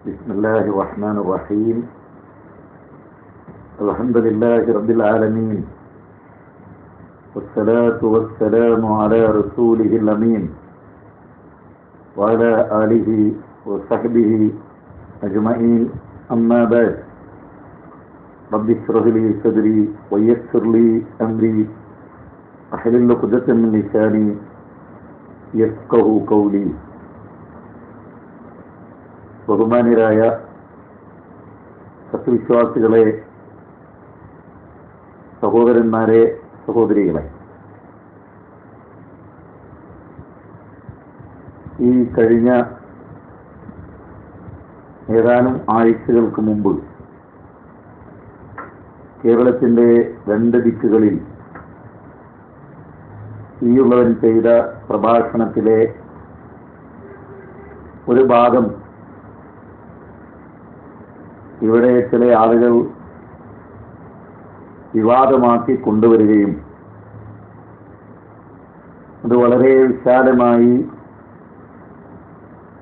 بسم الله الرحمن الرحيم. الحمد لله رب العالمين. والصلاة والسلام على رسوله الأمين. وعلى آله وصحبه أجمعين. أما بعد رب اشرح لي صدري ويسر لي أمري. أحلل عقدة من لساني يفقه قولي. ബഹുമാനരായ സത്യവിശ്വാസികളെ സഹോദരന്മാരെ സഹോദരികളെ. ഈ കഴിഞ്ഞ ഏതാനും ആഴ്ചകൾക്ക് മുമ്പ് കേരളത്തിന്റെ രണ്ട് ദിക്കുകളിൽ ഈയുള്ളവൻ ചെയ്ത പ്രഭാഷണത്തിലെ ഒരു ഭാഗം ഇവിടെ ചില ആളുകൾ വിവാദമാക്കി കൊണ്ടുവരികയും അത് വളരെ വിശാലമായി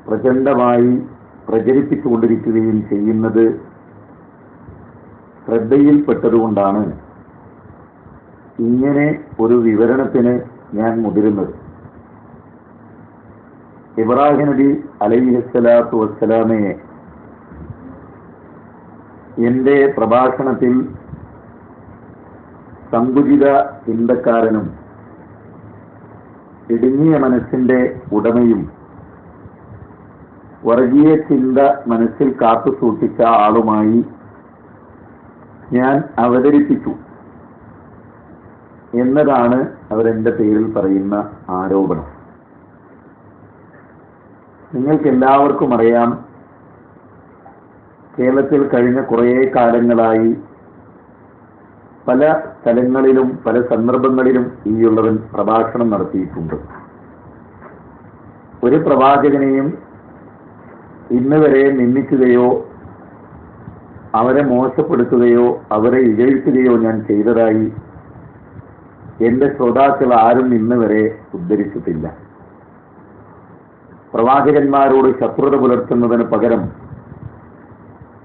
പ്രചണ്ഡമായി പ്രചരിപ്പിച്ചുകൊണ്ടിരിക്കുകയും ചെയ്യുന്നത് ശ്രദ്ധയിൽപ്പെട്ടതുകൊണ്ടാണ് ഇങ്ങനെ ഒരു വിവരണത്തിന് ഞാൻ മുതിരുന്നത്. ഇബ്രാഹിം നബി അലൈഹിസ്സലാത്തു വസ്സലാമയെ എന്റെ പ്രഭാഷണത്തിൽ സങ്കുചിത ചിന്തക്കാരനും ഇടുങ്ങിയ മനസ്സിന്റെ ഉടമയും വർഗീയ ചിന്ത മനസ്സിൽ കാത്തു സൂക്ഷിച്ച ആളുമായി ഞാൻ അവതരിപ്പിച്ചു എന്നതാണ് അവരെന്റെ പേരിൽ പറയുന്ന ആരോപണം. നിങ്ങൾക്ക് എല്ലാവർക്കും അറിയാം കേരളത്തിൽ കഴിഞ്ഞ കുറേ കാലങ്ങളായി പല സ്ഥലങ്ങളിലും പല സന്ദർഭങ്ങളിലും ഈയുള്ളവൻ പ്രഭാഷണം നടത്തിയിട്ടുണ്ട്. ഒരു പ്രവാചകനെയും ഇന്ന് വരെ നിന്ദിക്കുകയോ അവരെ മോശപ്പെടുത്തുകയോ അവരെ ഇകഴ്ത്തുകയോ ഞാൻ ചെയ്തതായി എന്റെ ശ്രോതാക്കൾ ആരും ഇന്ന് വരെ ഉദ്ധരിച്ചിട്ടില്ല. പ്രവാചകന്മാരോട് ശത്രുത പുലർത്തുന്നതിന് പകരം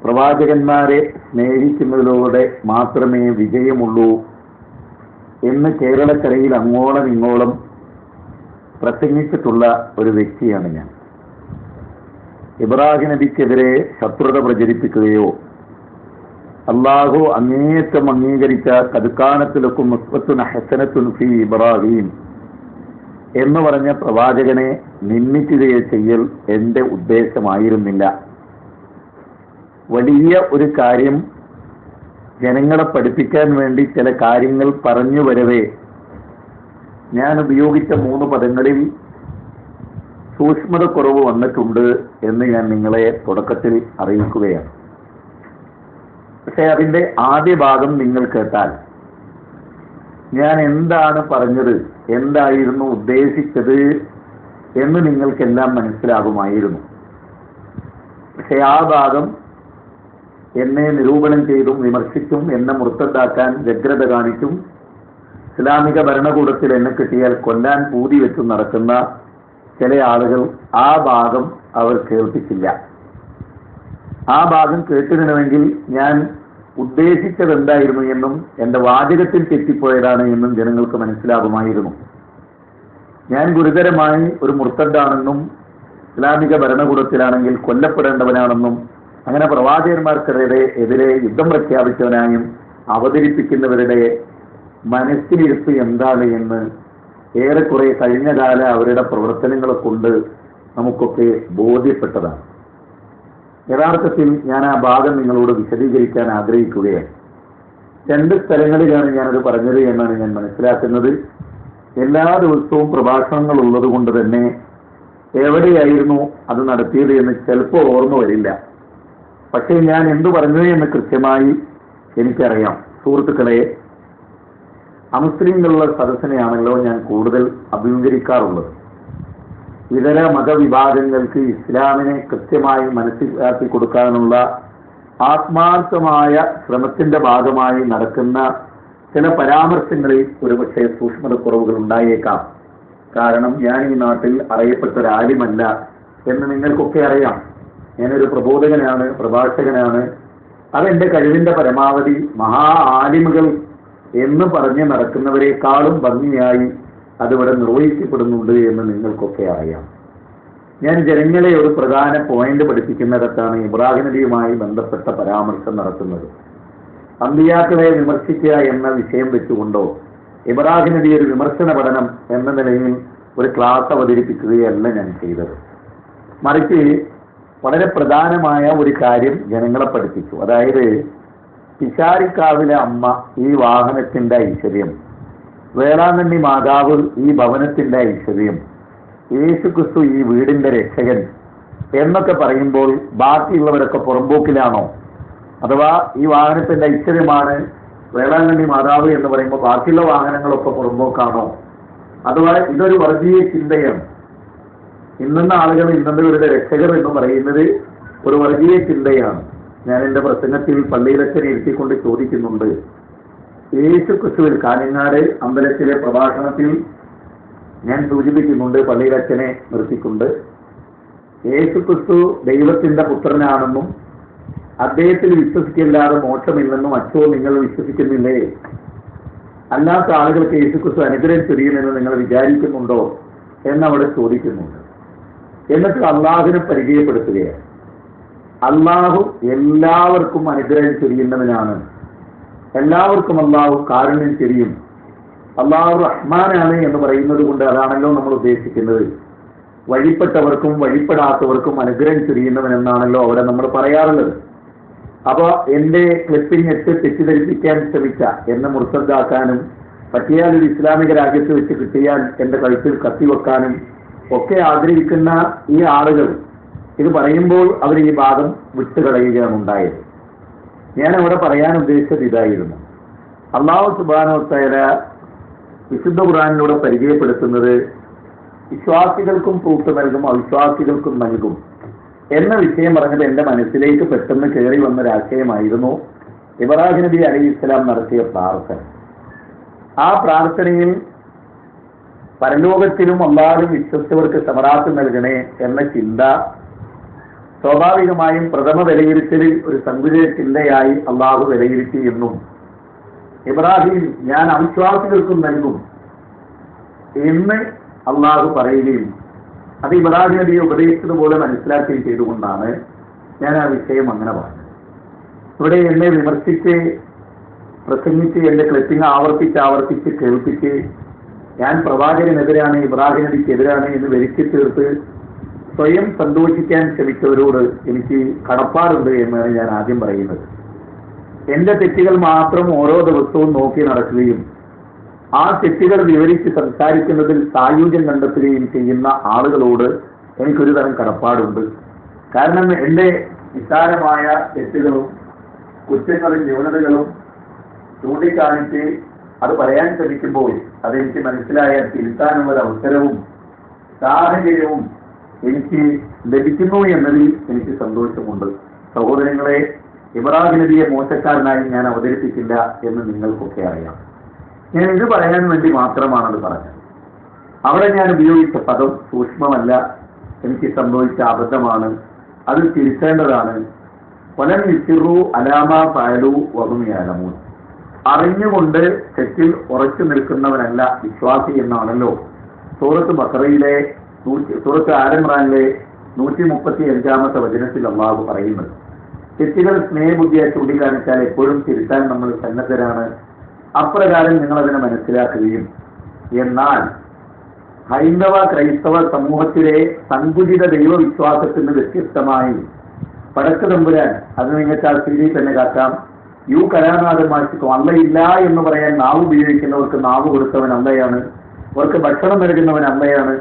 പ്രവാചകന്മാരെ സ്നേഹിക്കുന്നതിലൂടെ മാത്രമേ വിജയമുള്ളൂ എന്ന് കേരളക്കരയിൽ അങ്ങോളം ഇങ്ങോളം പ്രസംഗിച്ചിട്ടുള്ള ഒരു വ്യക്തിയാണ് ഞാൻ. ഇബ്രാഹിം നബിക്കെതിരെ ശത്രുത പ്രചരിപ്പിക്കുകയോ അള്ളാഹു അങ്ങേയറ്റം അംഗീകരിച്ച കതുക്കാനത്തിലൊക്കും മുസ്ബത്തു ഹസനത്തുൻ ഫി ഇബ്രാഹിം എന്ന് പറഞ്ഞ പ്രവാചകനെ നിന്ദിക്കുകയോ ചെയ്യൽ എന്റെ ഉദ്ദേശമായിരുന്നില്ല. വലിയ ഒരു കാര്യം ജനങ്ങളെ പഠിപ്പിക്കാൻ വേണ്ടി ചില കാര്യങ്ങൾ പറഞ്ഞു വരവേ. ഞാൻ ഉപയോഗിച്ച മൂന്ന് പദങ്ങളിൽ സൂക്ഷ്മത കുറവ് വന്നിട്ടുണ്ട് എന്ന് ഞാൻ നിങ്ങളെ തുടക്കത്തിൽ അറിയിക്കുകയാണ്. പക്ഷെ അതിന്റെ ആദ്യ ഭാഗം നിങ്ങൾ കേട്ടാൽ ഞാൻ എന്താണ് പറഞ്ഞത് എന്തായിരുന്നു ഉദ്ദേശിച്ചത് എന്ന് നിങ്ങൾക്കെല്ലാം മനസ്സിലാകുമായിരുന്നു. പക്ഷെ ആ ഭാഗം എന്നെ നിരൂപണം ചെയ്തും വിമർശിച്ചും എന്നെ മുർത്തദ്ദാക്കാൻ വ്യഗ്രത കാണിച്ചും ഇസ്ലാമിക ഭരണകൂടത്തിൽ എന്നെ കിട്ടിയാൽ കൊല്ലാൻ പൂതി വെച്ചും നടക്കുന്ന ചില ആളുകൾ ആ ഭാഗം അവർ കേൾപ്പിച്ചില്ല. ആ ഭാഗം കേട്ടിരുന്നുവെങ്കിൽ ഞാൻ ഉദ്ദേശിച്ചത് എന്തായിരുന്നു എന്നും എന്റെ വാചകത്തിൽ തെറ്റിപ്പോയതാണ് എന്നും ജനങ്ങൾക്ക് മനസ്സിലാകുമായിരുന്നു. ഞാൻ ഗുരുതരമായി ഒരു മുർത്തഡാണെന്നും ഇസ്ലാമിക ഭരണകൂടത്തിലാണെങ്കിൽ കൊല്ലപ്പെടേണ്ടവനാണെന്നും അങ്ങനെ പ്രവാചകന്മാർക്കെതിരെ എതിരെ യുദ്ധം പ്രഖ്യാപിച്ചവനായും അവതരിപ്പിക്കുന്നവരുടെ മനസ്സിലിരുപ്പ് എന്താണ് എന്ന് ഏറെക്കുറെ കഴിഞ്ഞ കാല അവരുടെ പ്രവർത്തനങ്ങളെ കൊണ്ട് നമുക്കൊക്കെ ബോധ്യപ്പെട്ടതാണ്. യഥാർത്ഥത്തിൽ ഞാൻ ആ ഭാഗം നിങ്ങളോട് വിശദീകരിക്കാൻ ആഗ്രഹിക്കുകയാണ്. രണ്ട് സ്ഥലങ്ങളിലാണ് ഞാനത് പറഞ്ഞത് എന്നാണ് ഞാൻ മനസ്സിലാക്കുന്നത്. എല്ലാ ദിവസവും പ്രഭാഷണങ്ങൾ ഉള്ളത് കൊണ്ട് തന്നെ എവിടെയായിരുന്നു അത് നടത്തിയത് എന്ന് ചിലപ്പോൾ ഓർമ്മ വരില്ല. പക്ഷേ ഞാൻ എന്തു പറഞ്ഞു എന്ന് കൃത്യമായി എനിക്കറിയാം. സുഹൃത്തുക്കളെ അമുസ്ലിങ്ങളുള്ള സദസ്സിനെയാണല്ലോ ഞാൻ കൂടുതൽ അഭിമുഖീകരിക്കാറുള്ളത്. ഇതര മതവിഭാഗങ്ങൾക്ക് ഇസ്ലാമിനെ കൃത്യമായി മനസ്സിലാക്കി കൊടുക്കാനുള്ള ആത്മാർത്ഥമായ ശ്രമത്തിന്റെ ഭാഗമായി നടക്കുന്ന ചില പരാമർശങ്ങളിൽ ഒരുപക്ഷെ സൂക്ഷ്മതക്കുറവുകൾ ഉണ്ടായേക്കാം. കാരണം ഞാൻ ഈ നാട്ടിൽ അറിയപ്പെട്ട ഒരാലിമല്ല എന്ന് നിങ്ങൾക്കൊക്കെ അറിയാം. ഞാനൊരു പ്രബോധകനാണ് പ്രഭാഷകനാണ്. അതെന്റെ കഴിവിന്റെ പരമാവധി മഹാ ആലിമുകൾ എന്ന് പറഞ്ഞ് നടക്കുന്നവരെക്കാളും ഭംഗിയായി അതിവിടെ നിർവഹിക്കപ്പെടുന്നുണ്ട് എന്ന് നിങ്ങൾക്കൊക്കെ അറിയാം. ഞാൻ ജനങ്ങളെ ഒരു പ്രധാന പോയിന്റ് പഠിപ്പിക്കുന്നിടത്താണ് ഇബ്രാഹിം നബിയുമായി ബന്ധപ്പെട്ട പരാമർശം നടത്തുന്നത്. അമ്പിയാക്കളെ വിമർശിക്കുക എന്ന വിഷയം വെച്ചുകൊണ്ടോ ഇബ്രാഹിം നബി ഒരു വിമർശന പഠനം എന്ന നിലയിൽ ഒരു ക്ലാസ് അവതരിപ്പിക്കുകയല്ല ഞാൻ ചെയ്തത്. മറിച്ച് വളരെ പ്രധാനമായ ഒരു കാര്യം ജനങ്ങളെ പഠിപ്പിച്ചു. അതായത് പിശാരിക്കാവിലെ അമ്മ ഈ വാഹനത്തിന്റെ ഐശ്വര്യം വേളാങ്കണ്ണി മാതാവ് ഈ ഭവനത്തിന്റെ ഐശ്വര്യം യേശു ക്രിസ്തു ഈ വീടിന്റെ രക്ഷകൻ എന്നൊക്കെ പറയുമ്പോൾ ബാക്കിയുള്ളവരൊക്കെ പുറമ്പോക്കിലാണോ അഥവാ ഈ വാഹനത്തിന്റെ ഐശ്വര്യമാണ് വേളാങ്കണ്ണി മാതാവ് എന്ന് പറയുമ്പോൾ ബാക്കിയുള്ള വാഹനങ്ങളൊക്കെ പുറമ്പോക്കാണോ അഥവാ ഇതൊരു വർഗീയ ചിന്തയാണ്. ഇന്നുന്ന ആളുകൾ ഇന്നവരുടെ രക്ഷകർ എന്ന് പറയുന്നത് ഒരു വർഗീയ ചിന്തയാണ്. ഞാൻ എന്റെ പ്രസംഗത്തിൽ പള്ളിയിലച്ഛനെ ഇരുത്തിക്കൊണ്ട് ചോദിക്കുന്നുണ്ട്. യേശു ക്രിസ്തുവിൽ കാഞ്ഞങ്ങാട് അമ്പലത്തിലെ പ്രഭാഷണത്തിൽ ഞാൻ സൂചിപ്പിക്കുന്നുണ്ട് പള്ളിയിലച്ഛനെ നിർത്തിക്കൊണ്ട്. യേശു ക്രിസ്തു ദൈവത്തിന്റെ പുത്രനാണെന്നും അദ്ദേഹത്തിൽ വിശ്വസിക്കില്ലാതെ മോക്ഷമില്ലെന്നും അച്ഛോ നിങ്ങൾ വിശ്വസിക്കുന്നില്ലേ? അല്ലാത്ത ആളുകൾക്ക് യേശു ക്രിസ്തു അനുഗ്രഹം ചൊരിയുമെന്ന് നിങ്ങൾ വിചാരിക്കുന്നുണ്ടോ? എന്നവിടെ ചോദിക്കുന്നുണ്ട്. എന്നിട്ട് അള്ളാഹുവിനെ പരിചയപ്പെടുത്തുകയാണ്. അള്ളാഹു എല്ലാവർക്കും അനുഗ്രഹം ചൊരിയുന്നവനാണ്. എല്ലാവർക്കും അള്ളാഹു കാരുണ്യം ചൊരിയും. അള്ളാഹു റഹ്മാനാണ് എന്ന് പറയുന്നത് കൊണ്ട് അതാണല്ലോ നമ്മൾ ഉദ്ദേശിക്കുന്നത്. വഴിപ്പെട്ടവർക്കും വഴിപ്പെടാത്തവർക്കും അനുഗ്രഹം ചെയ്യുന്നവൻ എന്നാണല്ലോ അവിടെ നമ്മൾ പറയാറുള്ളത്. അപ്പോൾ എന്റെ ക്ലിപ്പിംഗ് എട്ട് തെറ്റിദ്ധരിപ്പിക്കാൻ ശ്രമിച്ച എന്നെ മുർത്തദ്ദാക്കാനും പറ്റിയാൽ ഒരു ഇസ്ലാമിക രാജ്യത്ത് വെച്ച് കിട്ടിയാൽ എന്റെ കഴുത്തിൽ കത്തിവെക്കാനും ഒക്കെ ആഗ്രഹിക്കുന്ന ഈ ആളുകൾ ഇത് പറയുമ്പോൾ അവർ ഈ ഭാഗം വിട്ടുകളയുകയാണ് ഉണ്ടായത്. ഞാൻ അവിടെ പറയാൻ ഉദ്ദേശിച്ചത് ഇതായിരുന്നു. അള്ളാഹു സുബാനോത്തര വിശുദ്ധ ഖുറാനിലൂടെ പരിചയപ്പെടുത്തുന്നത് വിശ്വാസികൾക്കും പൂത്ത് നൽകും അവിശ്വാസികൾക്കും നൽകും എന്ന വിഷയം പറഞ്ഞത് എന്റെ മനസ്സിലേക്ക് പെട്ടെന്ന് കയറി വന്ന ഒരാശയമായിരുന്നു ഇബ്രാഹിം നബി അലി ഇസ്ലാം നടത്തിയ പ്രാർത്ഥന. ആ പ്രാർത്ഥനയിൽ പരലോകത്തിലും അള്ളാഹും വിശ്വസിച്ചവർക്ക് സമറാത്ത് നൽകണേ എന്ന ചിന്ത സ്വാഭാവികമായും പ്രഥമ വിലയിരുത്തലിൽ ഒരു സങ്കുചിത ചിന്തയായി അള്ളാഹു വിലയിരുത്തി എന്നും ഇബ്രാഹിം ഞാൻ അവിശ്വാസികൾക്കും നൽകും എന്ന് അള്ളാഹു പറയുകയും അത് ഇബ്രാഹിം നബിയെ ഉപദേശിച്ചതുപോലെ മനസ്സിലാക്കുകയും ചെയ്തുകൊണ്ടാണ് ഞാൻ ആ വിഷയം അങ്ങനെ പറഞ്ഞത്. ഇവിടെ എന്നെ വിമർശിച്ച് പ്രസംഗിച്ച് എന്റെ ക്ലിപ്പിംഗ് ആവർത്തിച്ച് ആവർത്തിച്ച് കേൾപ്പിച്ച് ഞാൻ പ്രവാചകനെതിരാണ് ഇബ്രാഹിം നബിക്കെതിരാണ് എന്ന് വരുത്തി തീർത്ത് സ്വയം സന്തോഷിക്കാൻ ശ്രമിച്ചവരോട് എനിക്ക് കടപ്പാടുണ്ട് എന്നാണ് ഞാൻ ആദ്യം പറയുന്നത്. എന്റെ തെറ്റുകൾ മാത്രം ഓരോ ദിവസവും നോക്കി നടക്കുകയും ആ തെറ്റുകൾ വിവരിച്ച് സംസാരിക്കുന്നതിൽ സായുജ്യം കണ്ടെത്തുകയും ചെയ്യുന്ന ആളുകളോട് എനിക്കൊരു തരം കടപ്പാടുണ്ട്. കാരണം എന്റെ നിസ്സാരമായ തെറ്റുകളും കുറ്റങ്ങളും ന്യൂനതകളും ചൂണ്ടിക്കാണിച്ച് അത് പറയാൻ ശ്രമിക്കുമ്പോൾ അതെനിക്ക് മനസ്സിലായാൽ തിരുത്താനുള്ള അവസരവും സാഹചര്യവും എനിക്ക് ലഭിക്കുന്നു എന്നതിൽ എനിക്ക് സന്തോഷമുണ്ട്. സഹോദരങ്ങളെ ഇബ്രാഹിം നബിയെ മോശക്കാരനായി ഞാൻ അവതരിപ്പിക്കില്ല എന്ന് നിങ്ങൾക്കൊക്കെ അറിയാം. ഞാൻ ഇത് പറയാൻ വേണ്ടി മാത്രമാണത് പറഞ്ഞത്. അവിടെ ഞാൻ ഉപയോഗിച്ച പദം സൂക്ഷ്മമല്ല എനിക്ക് സംഭവിച്ച അബദ്ധമാണ് അത് തിരുത്തേണ്ടതാണ്. കൊലം വിസിറു അലാമ ഫയലു വകുമിയാലമു അറിഞ്ഞുകൊണ്ട് തെറ്റിൽ ഉറച്ചു നിൽക്കുന്നവനല്ല വിശ്വാസി എന്നാണല്ലോ. സൂറത്ത് ബക്കറയിലെ സൂറത്ത് ആരംറാനിലെ നൂറ്റി മുപ്പത്തി അഞ്ചാമത്തെ വചനത്തിൽ അള്ളാഹു പറയുന്നത്. തെറ്റുകൾ സ്നേഹബുദ്ധിയെ ചൂണ്ടിക്കാണിച്ചാൽ എപ്പോഴും തിരുത്താൻ നമ്മൾ സന്നദ്ധരാണ്. അപ്രകാരം നിങ്ങൾ അതിനെ മനസ്സിലാക്കുകയും എന്നാൽ ഹൈന്ദവ ക്രൈസ്തവ സമൂഹത്തിലെ സങ്കുചിത ദൈവവിശ്വാസത്തിന് വ്യത്യസ്തമായി പടക്ക് തമ്പുരാൻ അത് നിങ്ങൾക്ക് ആ സ്ഥിതി തന്നെ കാക്കാം. യു കലാനാഥൻ മാറ്റിക്കും അല്ലയില്ല എന്ന് പറയാൻ നാവ് ഉപയോഗിക്കുന്നവർക്ക് നാവ് കൊടുത്തവൻ അല്ലയാണ്. അവർക്ക് ഭക്ഷണം നൽകുന്നവൻ അല്ലയാണ്.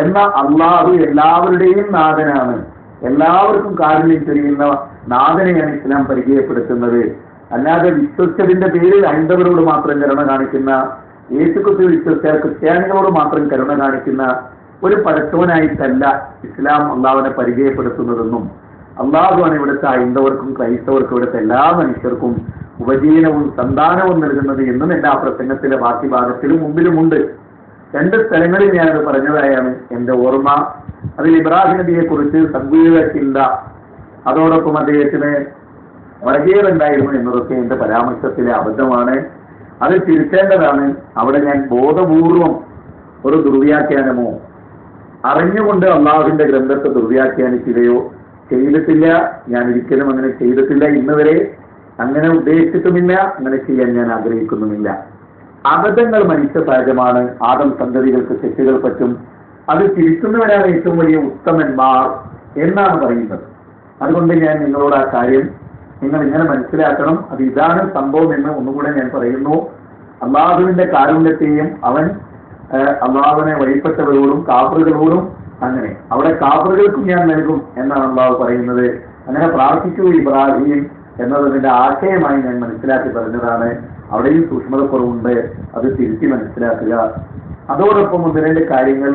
എന്ന അള്ളാഹു എല്ലാവരുടെയും നാഥനാണ്. എല്ലാവർക്കും കാരുണ്യം ചെയ്യുന്ന നാഥനെയാണ് ഇസ്ലാം പരിചയപ്പെടുത്തുന്നത്. അല്ലാതെ വിശ്വസിച്ചതിന്റെ പേരിൽ ഹൈന്ദവരോട് മാത്രം കരുണ കാണിക്കുന്ന യേശുക്കുത്തി വിശ്വസിച്ച ക്രിസ്ത്യാനികളോട് മാത്രം കരുണ കാണിക്കുന്ന ഒരു പടച്ചവനായിട്ടല്ല ഇസ്ലാം അള്ളാഹുവിനെ പരിചയപ്പെടുത്തുന്നതെന്നും അള്ളാഹുവാണ് ഇവിടുത്തെ ഹൈന്ദവർക്കും ക്രൈസ്തവർക്കും ഇവിടുത്തെ എല്ലാ മനുഷ്യർക്കും ഉപജീവനവും സന്താനവും നൽകുന്നത് എന്നും എന്റെ ആ പ്രസംഗത്തിലെ ബാക്കി ഭാഗത്തിലും മുമ്പിലുമുണ്ട് രണ്ട് സ്ഥലങ്ങളിൽ ഞാനത് പറഞ്ഞതായാണ് എന്റെ ഓർമ്മ. അതിൽ ഇബ്രാഹിം നബിയെ കുറിച്ച് ചിന്ത അതോടൊപ്പം അദ്ദേഹത്തിന് വടകേറുണ്ടായിരുന്നു എന്നതൊക്കെ എന്റെ പരാമർശത്തിലെ അബദ്ധമാണ്. അത് തിരുത്തേണ്ടതാണ്. അവിടെ ഞാൻ ബോധപൂർവം ഒരു ദുർവ്യാഖ്യാനമോ അറിഞ്ഞുകൊണ്ട് അള്ളാഹുവിന്റെ ഗ്രന്ഥത്തെ ദുർവ്യാഖ്യാനിക്കുകയോ ചെയ്തിട്ടില്ല ഞാൻ ഒരിക്കലും അങ്ങനെ ചെയ്തിട്ടില്ല. ഇന്ന് വരെ അങ്ങനെ ഉദ്ദേശിച്ചിട്ടുമില്ല അങ്ങനെ ചെയ്യാൻ ഞാൻ ആഗ്രഹിക്കുന്നുമില്ല. അബദ്ധങ്ങൾ മനുഷ്യ സഹജമാണ് ആദം സന്തതികൾക്ക് തെറ്റുകൾ പറ്റും. അത് തിരുത്തുന്നവരാണ് ഏറ്റവും വലിയ ഉത്തമന്മാർ എന്നാണ് പറയുന്നത്. അതുകൊണ്ട് ഞാൻ നിങ്ങളോട് ആ കാര്യം നിങ്ങൾ ഇങ്ങനെ മനസ്സിലാക്കണം. അത് ഇതാണ് സംഭവം എന്ന് ഒന്നുകൂടെ ഞാൻ പറയുന്നു. അള്ളാഹുവിന്റെ കാരുണ്യത്തെയും അവൻ അള്ളാഹുവിനെ വഴിപ്പെട്ടവരോടും കാപ്പറുകളോടും അങ്ങനെ. അവിടെ കാപ്പറുകൾക്കും ഞാൻ നൽകും എന്നാണ് അള്ളാഹു പറയുന്നത്. അങ്ങനെ പ്രാർത്ഥിച്ചു ഇബ്രാഹിം എന്നതിന്റെ ആശയമായി ഞാൻ മനസ്സിലാക്കി പറഞ്ഞതാണ്. അവിടെയും സൂക്ഷ്മതക്കുറവുണ്ട്. അത് തിരുത്തി മനസ്സിലാക്കുക. അതോടൊപ്പം ഒന്ന് രണ്ട് കാര്യങ്ങൾ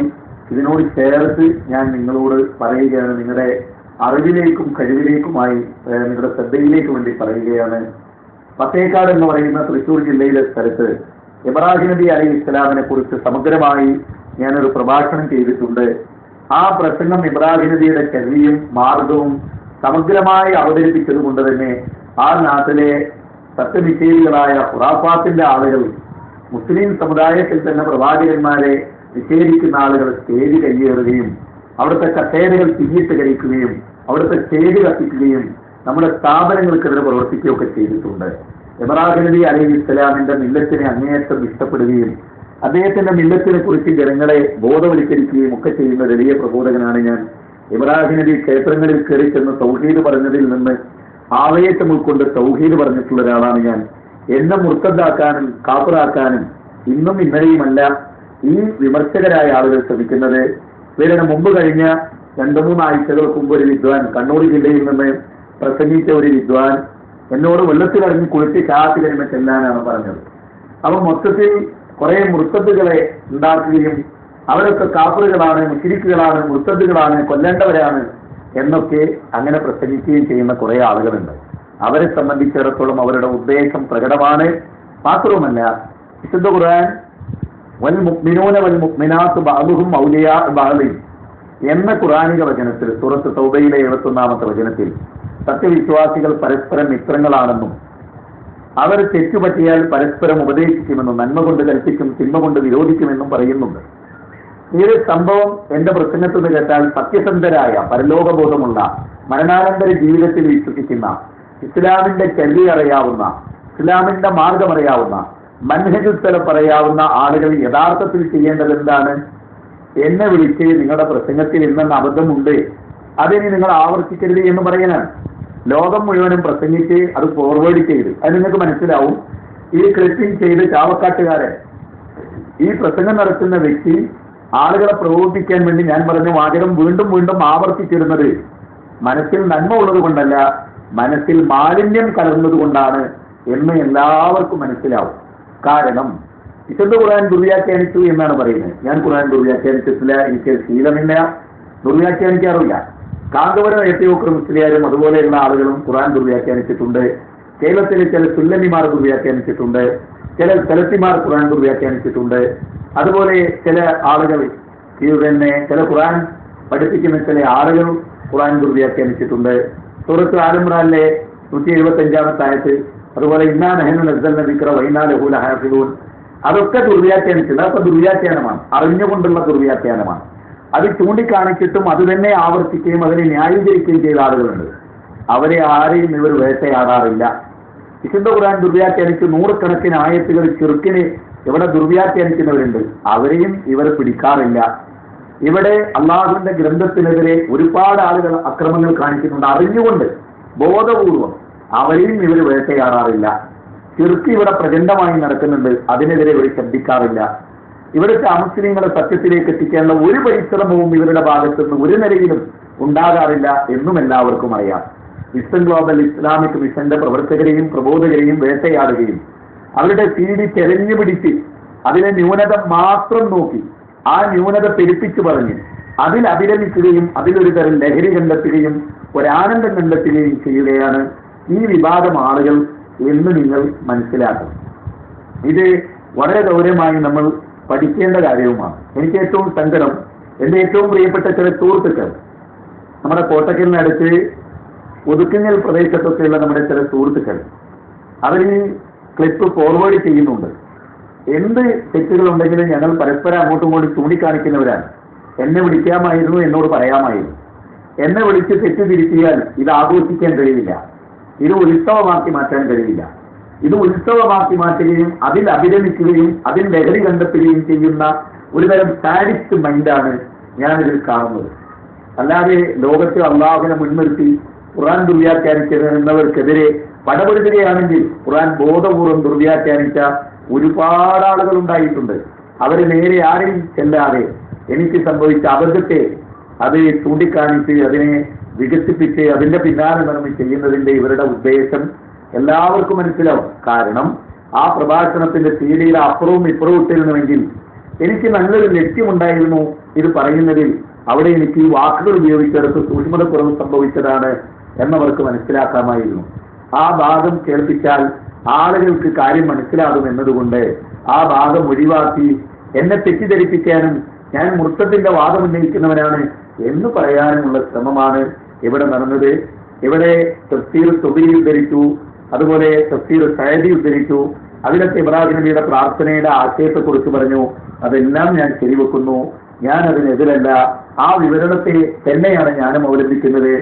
ഇതിനോട് ചേർത്ത് ഞാൻ നിങ്ങളോട് പറയുകയാണ്. നിങ്ങളുടെ അറിവിലേക്കും കഴിവിലേക്കുമായി നിങ്ങളുടെ ശ്രദ്ധയിലേക്ക് വേണ്ടി പറയുകയാണ്. പത്തേക്കാട് എന്ന് പറയുന്ന തൃശ്ശൂർ ജില്ലയിലെ സ്ഥലത്ത് ഇബ്രാഹിം നബി അലി ഇസ്ലാമിനെ കുറിച്ച് സമഗ്രമായി ഞാനൊരു പ്രഭാഷണം ചെയ്തിട്ടുണ്ട്. ആ പ്രസംഗം ഇബ്രാഹിം നബിയുടെ ചര്യയും മാർഗവും സമഗ്രമായി അവതരിപ്പിച്ചത് കൊണ്ട് തന്നെ ആ നാട്ടിലെ സത്യനിഷേധികളായ ഖുറാഫാത്തിന്റെ ആളുകൾ മുസ്ലിം സമുദായത്തിൽ തന്നെ പ്രവാചകന്മാരെ നിഷേധിക്കുന്ന ആളുകൾ സ്റ്റേജ് കയ്യേറുകയും അവിടുത്തെ കസേരകൾ തിരിയിട്ട് കഴിക്കുകയും അവിടുത്തെ സ്റ്റേജ് കത്തിക്കുകയും നമ്മുടെ സ്ഥാപനങ്ങൾക്കെതിരെ പ്രവർത്തിക്കുകയൊക്കെ ചെയ്തിട്ടുണ്ട്. ഇബ്രാഹിം നബി അലൈഹി ഇസ്ലാമിന്റെ മില്ലത്തിനെ അങ്ങേയറ്റം ഇഷ്ടപ്പെടുകയും അദ്ദേഹത്തിന്റെ മില്ലത്തിനെ കുറിച്ച് ജനങ്ങളെ ബോധവൽക്കരിക്കുകയും ഒക്കെ ചെയ്യുന്ന വലിയ പ്രബോധകനാണ് ഞാൻ. ഇബ്രാഹിം നബി ക്ഷേത്രങ്ങളിൽ കയറി ചെന്ന് സൗഹീദ് പറഞ്ഞതിൽ നിന്ന് ആവേശം ഉൾക്കൊണ്ട് സൗഹീദ് പറഞ്ഞിട്ടുള്ള ഒരാളാണ് ഞാൻ. എന്നെ മുർത്തദ്ദാക്കാനും കാപ്പറാക്കാനും ഇന്നും ഇന്നലെയുമല്ല ഈ വിമർശകരായ ആളുകൾ ശ്രമിക്കുന്നത്. ഇവരുടെ മുമ്പ് കഴിഞ്ഞ രണ്ടു മൂന്ന് ആഴ്ചകൾക്ക് മുമ്പ് ഒരു വിദ്വാൻ കണ്ണൂർ ജില്ലയിൽ നിന്ന് പ്രസംഗിച്ച ഒരു വിദ്വാൻ എന്നോട് വെള്ളത്തിലിറങ്ങി കുളിച്ച് കാത്തിലിരുന്ന് ചെല്ലാനാണ് പറഞ്ഞത്. അപ്പൊ മൊത്തത്തിൽ കുറെ മുർത്തദ്ദുകളെ ഉണ്ടാക്കുകയും അവരൊക്കെ കാപ്പറുകളാണ് മുഷിരിക്കുകളാണ് മുർത്തദ്ദുകളാണ് കൊല്ലേണ്ടവരാണ് എന്നൊക്കെ അങ്ങനെ പ്രസംഗിക്കുകയും ചെയ്യുന്ന കുറെ ആളുകളുണ്ട്. അവരെ സംബന്ധിച്ചിടത്തോളം അവരുടെ ഉദ്ദേശം പ്രകടമാണ്. മാത്രവുമല്ല വിശുദ്ധ ഖുർആൻ വൽ മുക്മിനോന വൽ മുക്മിനാത്ത് ബാലുഹും ഔലിയാ ബാലി എന്ന ഖുറാനിക വചനത്തിൽ സുറത്ത് തൗബയിലെ എഴുപത്തൊന്നാമത്തെ വചനത്തിൽ സത്യവിശ്വാസികൾ പരസ്പരം മിത്രങ്ങളാണെന്നും അവർ തെറ്റുപറ്റിയാൽ പരസ്പരം ഉപദേശിക്കുമെന്നും നന്മ കൊണ്ട് കൽപ്പിക്കും തിന്മ കൊണ്ട് വിരോധിക്കുമെന്നും പറയുന്നുണ്ട്. ഈ ഒരു സംഭവം എന്റെ പ്രസംഗത്തിൽ നിന്ന് കേട്ടാൽ സത്യസന്ധരായ പരലോകബോധമുള്ള മരണാനന്തര ജീവിതത്തിൽ വിശ്വസിക്കുന്ന ഇസ്ലാമിന്റെ ചരി അറിയാവുന്ന ഇസ്ലാമിന്റെ മാർഗം അറിയാവുന്ന മൻഹജുത്തല പറയാവുന്ന ആളുകൾ യഥാർത്ഥത്തിൽ ചെയ്യേണ്ടത് എന്താണ്? എന്നെ വിളിച്ച് നിങ്ങളുടെ പ്രസംഗത്തിൽ ഇന്നെന്ന അബദ്ധമുണ്ട്. അതിനി നിങ്ങൾ ആവർത്തിക്കരുത് എന്ന് പറയാനാണ്. ലോകം മുഴുവനും പ്രസംഗിച്ച് അത് ഫോർവേഡ് ചെയ്ത്. അത് നിങ്ങൾക്ക് മനസ്സിലാവും. ഈ ക്ലിപ്പിംഗ് ചെയ്ത് ചാവക്കാട്ടുകാരെ ഈ പ്രസംഗം നടത്തുന്ന വ്യക്തി ആളുകളെ പ്രകോപിപ്പിക്കാൻ വേണ്ടി ഞാൻ പറഞ്ഞ വാചകം വീണ്ടും വീണ്ടും ആവർത്തിച്ചിരുന്നത് മനസ്സിൽ നന്മ ഉള്ളത് കൊണ്ടല്ല മനസ്സിൽ മാലിന്യം കലർന്നത് കൊണ്ടാണ് എന്ന് എല്ലാവർക്കും മനസ്സിലാവും. കാരണം വിശുദ്ധ ഖുർആൻ ദുർവ്യാഖ്യാനിച്ചു എന്നാണ് പറയുന്നത്. ഞാൻ ഖുർആൻ ദുർവ്യാഖ്യാനിച്ചിട്ടില്ല എനിക്ക് ശീലമില്ല. ദുർവ്യാഖ്യാനിക്കാറില്ല കാന്തപുരം എത്തിയോക്കർ മുസ്ലിയാരും അതുപോലെയുള്ള ആളുകളും ഖുറാൻ ദുർവ്യാഖ്യാനിച്ചിട്ടുണ്ട്. കേരളത്തിലെ ചില സുല്ലമിമാർ ദുർവ്യാഖ്യാനിച്ചിട്ടുണ്ട്. ചില തലത്തിമാർ ഖുറാൻ ദുർവ്യാഖ്യാനിച്ചിട്ടുണ്ട്. അതുപോലെ ചില ആളുകൾ ഇത് തന്നെ ചില ഖുറാൻ പഠിപ്പിക്കുന്ന ചില ആളുകൾ ഖുറാൻ ദുർവ്യാഖ്യാനിച്ചിട്ടുണ്ട്. സൂറത്ത് ആലംറാനിലെ നൂറ്റി എഴുപത്തി അഞ്ചാമത്തെ ആയത്ത് അതുപോലെ ഇന്നാ നെഹനു നസൽ നബിക്ര വൈനാ ലഹുല അതൊക്കെ ദുർവ്യാഖ്യാനിച്ചില്ല അതൊക്കെ ദുർവ്യാഖ്യാനമാണ്. അറിഞ്ഞുകൊണ്ടുള്ള ദുർവ്യാഖ്യാനമാണ്. അത് ചൂണ്ടിക്കാണിച്ചിട്ടും അത് തന്നെ ആവർത്തിക്കുകയും അതിനെ ന്യായീകരിക്കുകയും ചെയ്ത ആളുകളുണ്ട്. അവരെ ആരെയും ഇവർ വേട്ടയാടാറില്ല. വിശുദ്ധ ഖുർആൻ ദുർവ്യാഖ്യാനിച്ച് നൂറുകണക്കിന് ആയത്തുകൾ ചെറുക്കിന് ഇവിടെ ദുർവ്യാഖ്യാനിക്കുന്നവരുണ്ട്. അവരെയും ഇവർ പിടിക്കാറില്ല. ഇവിടെ അള്ളാഹുവിന്റെ ഗ്രന്ഥത്തിനെതിരെ ഒരുപാട് ആളുകൾ അക്രമങ്ങൾ കാണിക്കുന്നുണ്ട് അറിഞ്ഞുകൊണ്ട് ബോധപൂർവം അവരെയും ഇവർ വേട്ടയാടാറില്ല. ചെറുക്ക് ഇവിടെ പ്രചണ്ഡമായി നടക്കുന്നുണ്ട്. അതിനെതിരെ ഇവർ ശബ്ദിക്കാറില്ല. ഇവിടുത്തെ അമുസ്ലിങ്ങളെ സത്യത്തിലേക്ക് എത്തിക്കാനുള്ള ഒരു പരിശ്രമവും ഇവരുടെ ഭാഗത്തു നിന്ന് ഒരു നിലയിലും ഉണ്ടാകാറില്ല എന്നും എല്ലാവർക്കും അറിയാം. വിസ്റ്റൺ ഗ്ലോബൽ ഇസ്ലാമിക് മിഷന്റെ പ്രവർത്തകരെയും പ്രബോധകരെയും വേട്ടയാടുകയും അവരുടെ സീഡി തെരഞ്ഞു പിടിച്ച് അതിലെ ന്യൂനത മാത്രം നോക്കി ആ ന്യൂനത പെരുപ്പിച്ചു പറഞ്ഞ് അതിൽ അഭിരമിക്കുകയും അതിലൊരു തരം ലഹരി കണ്ടെത്തുകയും ഒരാനന്ദം കണ്ടെത്തുകയും ചെയ്യുകയാണ് ഈ വിവാദം ആളുകൾ എന്ന് നിങ്ങൾ മനസ്സിലാക്കണം ഇത് വളരെ ഗൗരവമായി നമ്മൾ പഠിക്കേണ്ട കാര്യവുമാണ്. എനിക്ക് ഏറ്റവും സങ്കടം എന്റെ ഏറ്റവും പ്രിയപ്പെട്ട ചില സുഹൃത്തുക്കൾ. നമ്മുടെ കോട്ടക്കലിനടുത്ത് ഒതുക്കുങ്ങൽ പ്രദേശത്തൊക്കെയുള്ള നമ്മുടെ ചില സുഹൃത്തുക്കൾ. അവർ ക്ലിപ്പ് ഫോർവേഡ് ചെയ്യുന്നുണ്ട്. എന്ത് തെറ്റുകളുണ്ടെങ്കിലും ഞങ്ങൾ പരസ്പരം അങ്ങോട്ടും ഇങ്ങോട്ടും ചൂണ്ടിക്കാണിക്കുന്നവരാണ്. എന്നെ വിളിക്കാമായിരുന്നു എന്നോട് പറയാമായിരുന്നു. എന്നെ വിളിച്ച് തെറ്റ് തിരുത്തിയാൽ ഇത് ആഘോഷിക്കാൻ കഴിയില്ല ഇത് ഉത്സവമാക്കി മാറ്റാൻ കഴിയില്ല ഇത് ഉത്സവമാക്കി മാറ്റുകയും അതിൽ അഭിരമിക്കുകയും അതിൽ ലഹരി കണ്ടെത്തുകയും ചെയ്യുന്ന ഒരുതരം സാരിസ്റ്റ് മൈൻഡാണ് ഞാനിതിൽ കാണുന്നത്. അല്ലാതെ ലോകത്തെ അള്ളാഹുവിനെ മുൻനിർത്തി ഖുറാൻ ദുർവ്യാഖ്യാനിക്കുന്നവർക്കെതിരെ പടപെടുത്തുകയാണെങ്കിൽ ഖുറാൻ ബോധപൂർവം ദുർവ്യാഖ്യാനിച്ച ഒരുപാട് ആളുകൾ ഉണ്ടായിട്ടുണ്ട്. അവർ നേരെ ആരെയും ചെല്ലാതെ എനിക്ക് സംഭവിച്ച അബദ്ധത്തെ അത് ചൂണ്ടിക്കാണിച്ച് അതിനെ വികസിപ്പിച്ച് അതിന്റെ പിന്നാലെ നടന്ന് ചെയ്യുന്നതിന്റെ ഇവരുടെ ഉദ്ദേശം എല്ലാവർക്കും മനസ്സിലാവും. കാരണം ആ പ്രഭാഷണത്തിന്റെ സീഡിയിൽ അപ്പുറവും ഇപ്പുറവും ഇട്ടിരുന്നുവെങ്കിൽ എനിക്ക് നല്ലൊരു ലക്ഷ്യമുണ്ടായിരുന്നു ഇത് പറയുന്നതിൽ. അവിടെ എനിക്ക് ഈ വാക്കുകൾ ഉപയോഗിച്ചെടുത്ത് സൂക്ഷ്മതക്കുറവ് സംഭവിച്ചതാണ് എന്നവർക്ക് മനസ്സിലാക്കാമായിരുന്നു. ആ ഭാഗം കേൾപ്പിച്ചാൽ ആളുകൾക്ക് കാര്യം മനസ്സിലാകും എന്നതുകൊണ്ട് ആ ഭാഗം ഒഴിവാക്കി എന്നെ തെറ്റിദ്ധരിപ്പിക്കാനും ഞാൻ മൃത്തത്തിന്റെ വാദം ഉന്നയിക്കുന്നവനാണ് എന്ന് പറയാനുമുള്ള ശ്രമമാണ് ഇവിടെ നടന്നത്. ഇവിടെ തഫ്സീർ സുബിരി ഉദ്ധരിച്ചു അതുപോലെ തഫ്സീർ സയദി ഉദ്ധരിച്ചു. അതിലൊക്കെ ഇബ്രാഹിം നബിയുടെ പ്രാർത്ഥനയുടെ ആശയത്തെക്കുറിച്ച് പറഞ്ഞു. അതെല്ലാം ഞാൻ ശരിവെക്കുന്നു. ഞാൻ അതിനെതിരല്ല. ആ വിവരണത്തെ തന്നെയാണ് ഞാനും അവലംബിക്കുന്നത്.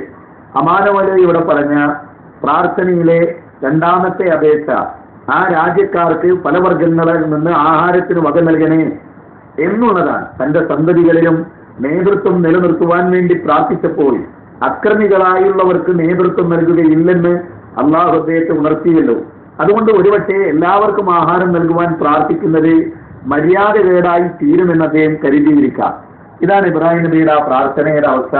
അമാനവല ഇവിടെ പറഞ്ഞ പ്രാർത്ഥനയിലെ രണ്ടാമത്തെ അപേക്ഷ ആ രാജ്യക്കാർക്ക് പല വർഗങ്ങളിൽ നിന്ന് ആഹാരത്തിന് വക നൽകണേ എന്നുള്ളതാണ്. തന്റെ സന്തതികളിലും നേതൃത്വം നിലനിർത്തുവാൻ വേണ്ടി പ്രാർത്ഥിച്ചപ്പോൾ അക്രമികളായുള്ളവർക്ക് നേതൃത്വം നൽകുകയില്ലെന്ന് അള്ളാഹു അദ്ദേഹത്തെ ഉണർത്തിയല്ലോ. അതുകൊണ്ട് ഒരുപക്ഷെ എല്ലാവർക്കും ആഹാരം നൽകുവാൻ പ്രാർത്ഥിക്കുന്നത് മര്യാദ കേടായി തീരുമെന്ന് അദ്ദേഹം കരുതിയിരിക്കാം. ഇതാണ് ഇബ്രാഹിം നബിയുടെ ആ പ്രാർത്ഥനയുടെ അവസ്ഥ.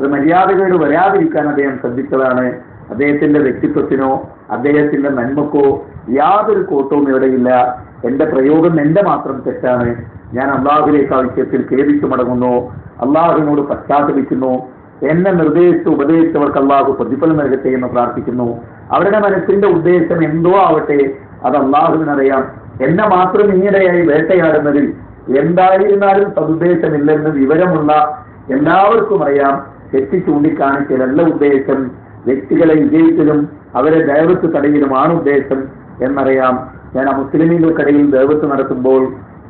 അത് മര്യാദകേട് വരാതിരിക്കാൻ അദ്ദേഹം ശ്രദ്ധിച്ചതാണ്. അദ്ദേഹത്തിന്റെ വ്യക്തിത്വത്തിനോ അദ്ദേഹത്തിന്റെ നന്മക്കോ യാതൊരു കോട്ടവും ഇവിടെയില്ല. എന്റെ പ്രയോഗം എന്റെ മാത്രം തെറ്റാണ്. ഞാൻ അള്ളാഹുലേക്ക് ആ വിഷയത്തിൽ ഖേദിച്ചു മടങ്ങുന്നു. അള്ളാഹുവിനോട് പശ്ചാത്തപിക്കുന്നു. എന്നെ നിർദ്ദേശിച്ച് ഉപദേശിച്ചവർക്ക് അള്ളാഹു പ്രതിഫലം നൽകട്ടെ എന്ന് പ്രാർത്ഥിക്കുന്നു. അവരുടെ മനസ്സിന്റെ ഉദ്ദേശം എന്തോ ആവട്ടെ അത് അള്ളാഹുവിനറിയാം. എന്നെ മാത്രം ഇങ്ങനെയായി വേട്ടയാടുന്നതിൽ എന്തായിരുന്നാലും സതുദ്ദേശമില്ലെന്ന് വിവരമുള്ള എല്ലാവർക്കും അറിയാം. തെറ്റി ചൂണ്ടിക്കാണിക്കലല്ല ഉദ്ദേശം. വ്യക്തികളെ വിജയിച്ചതും അവരെ ദൈവത്ത് തടയിലുമാണ് ഉദ്ദേശം എന്നറിയാം. ഞാൻ ആ മുസ്ലിമീങ്ങൾക്കിടയിൽ ദൈവത്ത് നടത്തുമ്പോൾ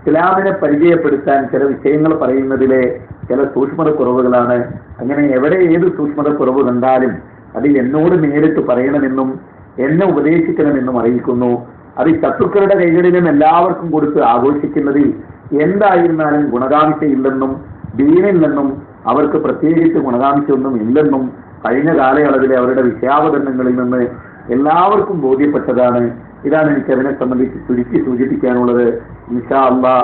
ഇസ്ലാമിനെ പരിചയപ്പെടുത്താൻ ചില വിഷയങ്ങൾ പറയുന്നതിലെ ചില സൂക്ഷ്മത കുറവുകളാണ് അങ്ങനെ എവിടെ ഏത് സൂക്ഷ്മത കുറവ് കണ്ടാലും അത് എന്നോട് നേരിട്ട് പറയണമെന്നും എന്നെ ഉപദേശിക്കണമെന്നും അറിയിക്കുന്നു. അത് ശത്രുക്കളുടെ കൈകളിലും എല്ലാവർക്കും കൊടുത്ത് ആഘോഷിക്കുന്നതിൽ എന്തായിരുന്നാലും ഗുണകാംക്ഷയില്ലെന്നും ദീനിൽ നിന്നും അവർക്ക് പ്രത്യേകിച്ച് ഗുണകാംക്ഷയൊന്നും ഇല്ലെന്നും കഴിഞ്ഞ കാലയളവിലെ അവരുടെ വിഷയാവതരണങ്ങളിൽ നിന്ന് എല്ലാവർക്കും ബോധ്യപ്പെട്ടതാണ്. ഇതാണ് എനിക്ക് അതിനെ സംബന്ധിച്ച് ചുരുക്കി സൂചിപ്പിക്കാനുള്ളത്. ഇൻഷാ അള്ളാ